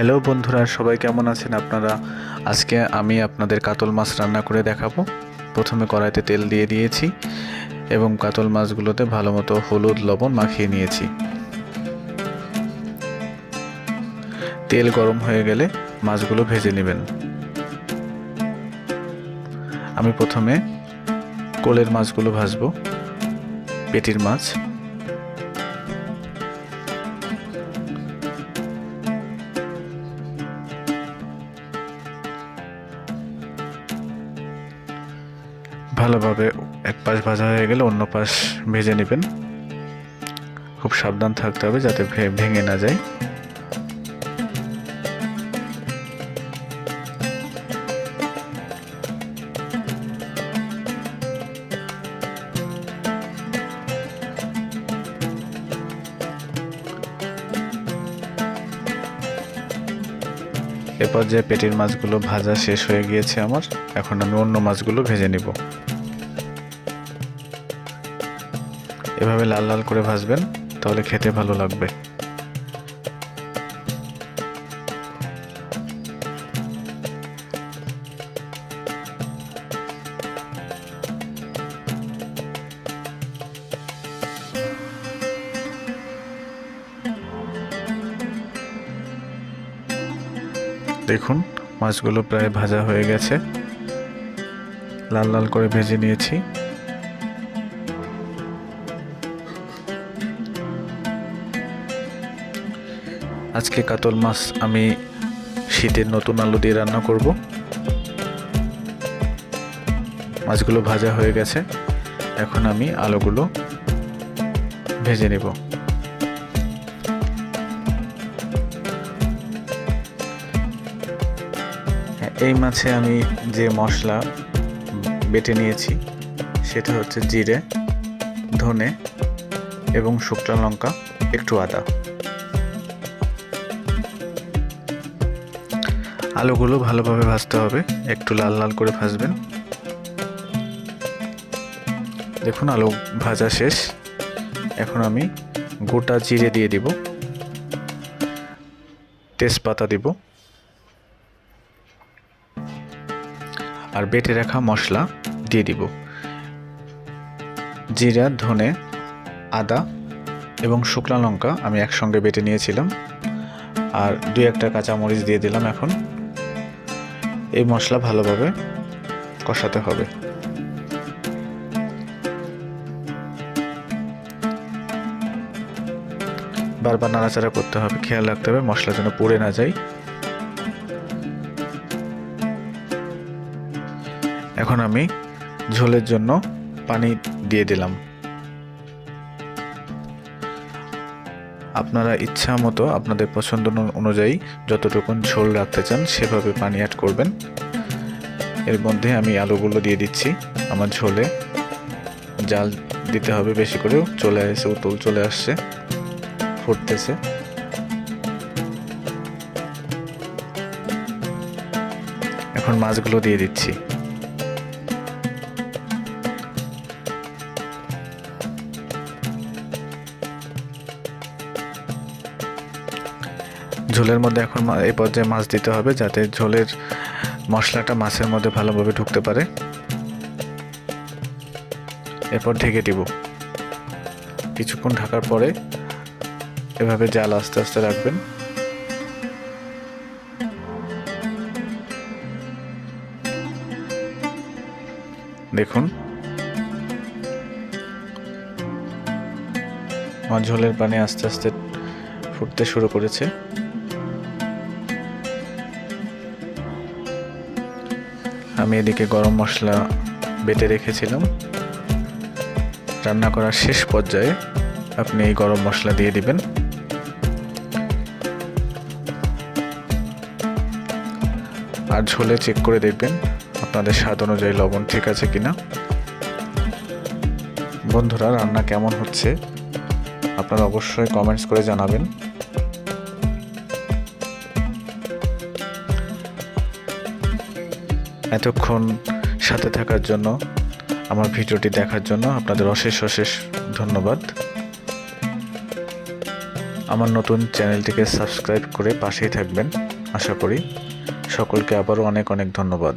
Hello বন্ধুরা, সবাই কেমন আছেন আপনারা? আজকে আমি আপনাদের কাতল মাছ রান্না করে দেখাবো। প্রথমে কড়াইতে তেল দিয়ে দিয়েছি এবং কাতল মাছগুলোতে ভালো মতো হলুদ, লবণ মাখিয়ে নিয়েছি। তেল গরম হয়ে গেলে মাছগুলো ভেজে নেবেন। আমি প্রথমে কোলের মাছগুলো ভাজবো, পেটির মাছ। ভালোভাবে এক পাশ ভাজা হয়ে গেলে অন্য পাশ ভেজে নেবেন। খুব সাবধান থাকতে হবে যাতে ভেঙে না যায়। এরপর যে পেটির মাছগুলো ভাজা শেষ হয়ে গিয়েছে আমার। এখন আমি অন্য মাছগুলো ভেজে নিব। এভাবে লাল লাল করে ভাজবেন, তাহলে খেতে ভালো লাগবে। দেখুন, মাছগুলো প্রায় ভাজা হয়ে গেছে। লাল লাল করে ভেজে নিয়েছি। আজকে কাতল মাছ আমি শীতের নতুন আলু দিয়ে রান্না করব। মাছগুলো ভাজা হয়ে গেছে। এখন আমি আলুগুলো ভেজে নেব। এই মাছে আমি যে মশলা বেটে নিয়েছি, সেটা হচ্ছে জিরে, ধনে এবং শুকনো লঙ্কা, একটু আদা। আলুগুলো ভালোভাবে ভাজতে হবে, একটু লাল লাল করে ভাজবেন। দেখুন, আলু ভাজা শেষ। এখন আমি গোটা জিরে দিয়ে দিব। তেজপাতা দিব। আর বেটে রাখা মশলা দিয়ে দিব। জিরা, ধনে, আদা এবং শুকনো লঙ্কা আমি একসঙ্গে বেটে নিয়েছিলাম। আর দুই একটা কাঁচামরিচ দিয়ে দিলাম এখন। এই মশলা ভালোভাবে কষাতে হবে। বারবার নাড়াচাড়া করতে হবে, খেয়াল রাখতে হবে মশলা যেন পুড়ে না যায়। এখন আমি ঝোলের জন্য পানি দিয়ে দিলাম। আপনারা ইচ্ছা মতো আপনাদের পছন্দ অনুযায়ী যতটুকু ঝোল রাখতে চান, সেভাবে পানি অ্যাড করবেন। এর মধ্যে আমি আলুগুলো দিয়ে দিচ্ছি। আমার ঝোলে জাল দিতে হবে, বেশি করেও চলে এসে উতল চলে আসছে, ফুটতেছে। এখন মাছগুলো দিয়ে দিচ্ছি। ঝোলের মধ্যে এখন এই পর্যায়ে মাছ দিতে হবে যাতে ঝোলের মশলাটা মাছের মধ্যে ভালোভাবে ঢুকতে পারে। এরপর ঢেকে দিব। কিছুক্ষণ ঢাকার পরে এভাবে জাল আস্তে আস্তে রাখবেন। দেখুন। আমার ঝোলের পানি আস্তে আস্তে ফুটতে শুরু করেছে। আমি এদিকে গরম মশলা বেটে রেখেছিলাম। রান্না করার শেষ পর্যায়ে আপনি এই গরম মশলা দিয়ে দিবেন। আর ঝোলে চেক করে দেখবেন আপনাদের স্বাদ অনুযায়ী লবণ ঠিক আছে কিনা। বন্ধুরা, রান্না কেমন হচ্ছে? আপনারা অবশ্যই কমেন্টস করে জানাবেন। এতক্ষণ সাথে থাকার জন্য, আমার ভিডিওটি দেখার জন্য আপনাদের অশেষ অশেষ ধন্যবাদ। আমার নতুন চ্যানেলটিকে সাবস্ক্রাইব করে পাশেই থাকবেন, আশা করি। সকলকে আবারও অনেক অনেক ধন্যবাদ।